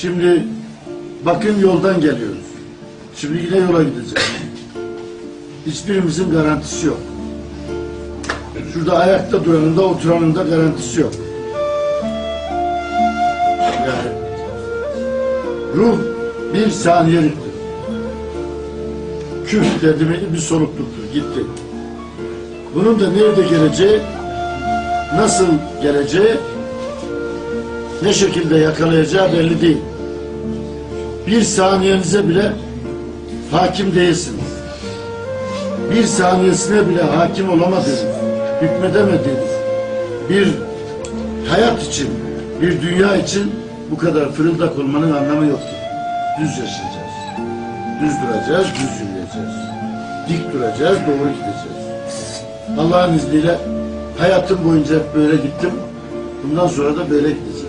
Şimdi bakın yoldan geliyoruz. Şimdi yine yola gideceğiz. Hiçbirimizin garantisi yok. Şurada ayakta duranın da oturanın da garantisi yok. Yani ruh bir saniyeliktir. Küf dedi mi bir solukluktur. Gitti. Bunun da nerede geleceği, nasıl geleceği, ne şekilde yakalayacağı belli değil. Bir saniyenize bile hakim değilsiniz. Bir saniyesine bile hakim olamadınız, hükmedemediniz. Bir hayat için, bir dünya için bu kadar fırıldak olmanın anlamı yok ki. Düz yaşayacağız. Düz duracağız, düz yürüyeceğiz. Dik duracağız, doğru gideceğiz. Allah'ın izniyle hayatım boyunca hep böyle gittim. Bundan sonra da böyle gideceğim.